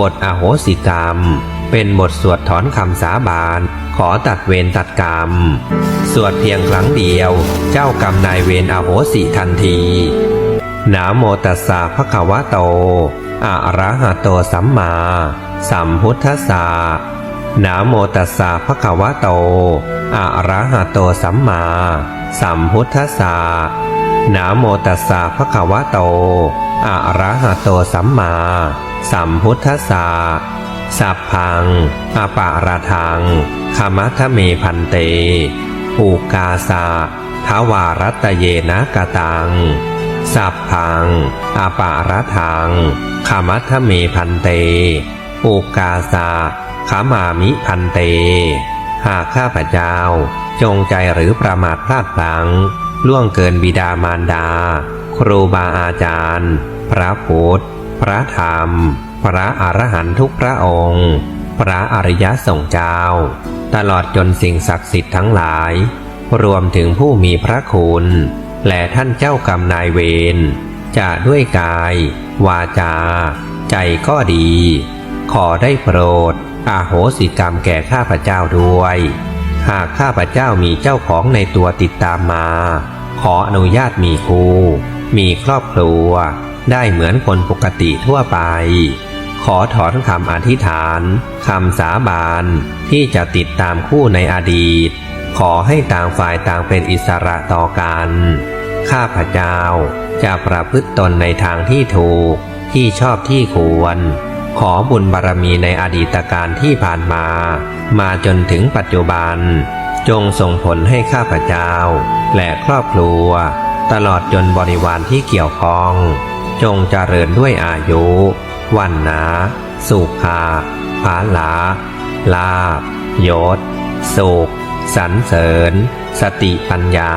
บทอโหสิกรรม เป็นบทสวดถอนคำสาบานขอตัดเวรตัดกรรม สวดเพียงครั้งเดียว เจ้ากรรมนายเวรอโหสิทันทีนะโมตัสสะภะคะวะโตอะระหะโตสัมมาสัมพุทธัสสะนะโมตัสสะภะคะวะโตอะระหะโตสัมมาสัมพุทธัสสะนะโมตัสสะภะคะวะโต อะระหะโตสัมมา สัมพุทธัสสะสัพพังอปาราทังขมัทเมพันเตปูกาสะทวารัตเยนะกะตัง สัพพังอปาระทังขามัทเมพันเตอุกาสาขามามิพันเต หากข้าพเจ้า จงใจหรือประมาทพลาดพลั้ง ล่วงเกินบิดามารดา ครูบาอาจารย์ พระพุทธ พระธรรม พระอรหันตุกพระองค์ พระอริยสงฆ์เจ้า ตลอดจนสิ่งศักดิ์สิทธิ์ทั้งหลาย รวมถึงผู้มีพระคุณ และท่านเจ้ากรรมนายเวรจะด้วยกาย วาจา ใจก็ดี ขอได้โปรดอาโหสิกรรมแก่ข้าพเจ้าด้วย หากข้าพเจ้ามีเจ้าของในตัวติดตามมา ขออนุญาตมีคู่มีครอบครัว ได้เหมือนคนปกติทั่วไป ขอถอนคำอธิษฐานคำสาบานที่จะติดตามคู่ในอดีต ขอให้ต่างฝ่ายต่างเป็นอิสระต่อกัน ข้าพเจ้าจะประพฤติตนในทางที่ถูกที่ชอบที่ควร ขอบุญบารมีในอดีตการที่ผ่านมา มาจนถึงปัจจุบัน จงส่งผลให้ข้าพเจ้า และครอบครัว ตลอดจนบริวารที่เกี่ยวข้อง จงเจริญด้วยอายุ วันนา สุขาภาลา ลาบยศสุขสรรเสริญ สติปัญญา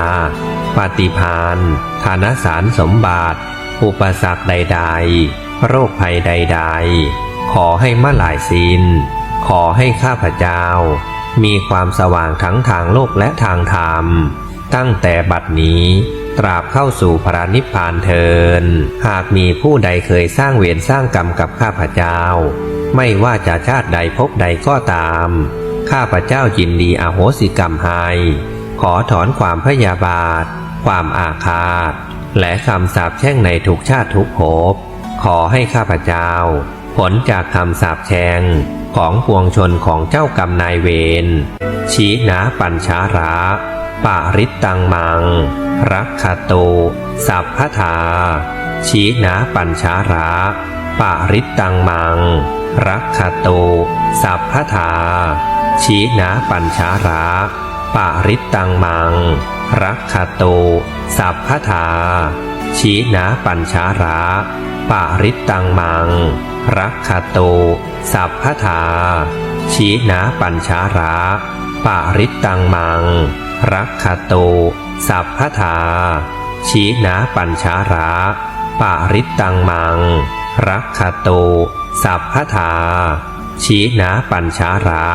ปฏิพานธนสารสมบัติ อุปสรรคใด ๆ โรคภัยใด ๆ ขอให้มาหลายสินขอให้ข้าพเจ้า มีความสว่างทั้งทางโลกและทางธรรม ตั้งแต่บัดนี้ ตราบเข้าสู่พระนิพพานเทิน หากมีผู้ใดเคยสร้างเวรสร้างกรรมกับข้าพเจ้า ไม่ว่าจะชาติใดภพใดก็ตาม ข้าพเจ้ายินดีอโหสิกรรมให้ขอถอนความพยาบาท ความอาฆาต และคำสาปแช่งในทุกชาติทุกภพ ขอให้ข้าพเจ้า ผลจากคำสาปแช่งของปวงชนของเจ้ากรรมนายเวร ชี้นาปัญชาระ ปาริตังมัง รักขโต สัพพทา ชีนาปัญชาระปาริตังมัง รักขโต สัพพทา ชีนาปัญชาระปาริตังมัง รักขโต สัพพทา ชีนาปัญชาระปาริตังมัง รักขโต สัพพทา ชีนาปัญชาระปาริตังมัง รักขโต สัพพทา ชี้นาปัญชาระปาริตตังมัง รักขโต สัพพทา ชี้นาปัญชาระ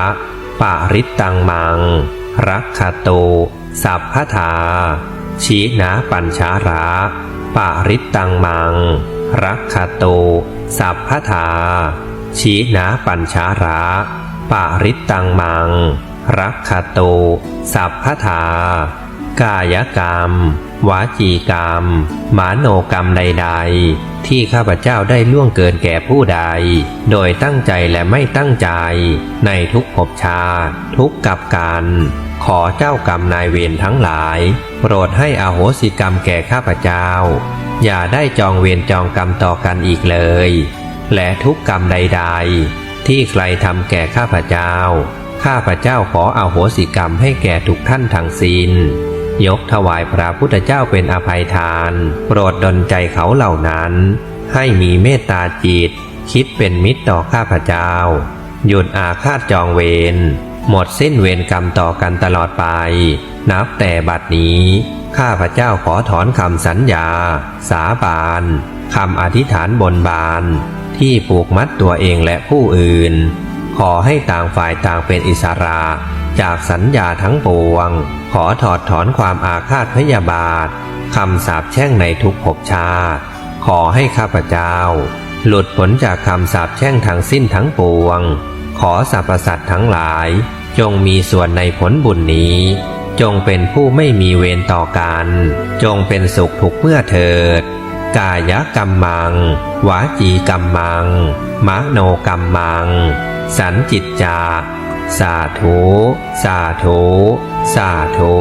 ปาริตตังมัง รักขโต สัพพทา ชี้นาปัญชาระปาริตตังมัง รักขโต สัพพทา ชี้นาปัญชาระปาริตตังมัง รักขโต สัพพทากายกรรม วาจีกรรมมโนกรรมใด ๆ ที่ข้าพเจ้าได้ล่วงเกินแก่ผู้ใด โดยตั้งใจและไม่ตั้งใจ ในทุกภพชาติทุกกับการขอเจ้ากรรมนายเวรทั้งหลาย โปรดให้อโหสิกรรมแก่ข้าพเจ้า อย่าได้จองเวรจองกรรมต่อกันอีกเลย และทุกกรรมใด ๆ ที่ใครทำแก่ข้าพเจ้า ข้าพระเจ้าขออโหสิกรรมให้แก่ทุกท่านทั้งสิ้นยกถวายพระพุทธเจ้าเป็นอภัยทาน โปรดดลใจเขาเหล่านั้น ให้มีเมตตาจิต คิดเป็นมิตรต่อข้าพเจ้า หยุดอาฆาตจองเวรหมดสิ้นเวรกรรมต่อกันตลอดไป นับแต่บัดนี้ ข้าพเจ้าขอถอนคำสัญญา สาบานคำอธิษฐานบนบาน ที่ผูกมัดตัวเองและผู้อื่น ขอให้ต่างฝ่ายต่างเป็นอิสระ จากสัญญาทั้งปวง ขอถอดถอนความอาฆาตพยาบาทคำสาปแช่งในทุกภพชา ขอให้ข้าพเจ้า หลุดพ้นจากคำสาปแช่งทั้งสิ้นทั้งปวง ขอสรรพสัตว์ทั้งหลาย จงมีส่วนในผลบุญนี้ จงเป็นผู้ไม่มีเวรต่อกัน จงเป็นสุขทุกเมื่อเถิด กายกรรมมัง วาจีกรรมมังมโนกรรมมัง สันจิตจา สาธุ สาธุ สาธุ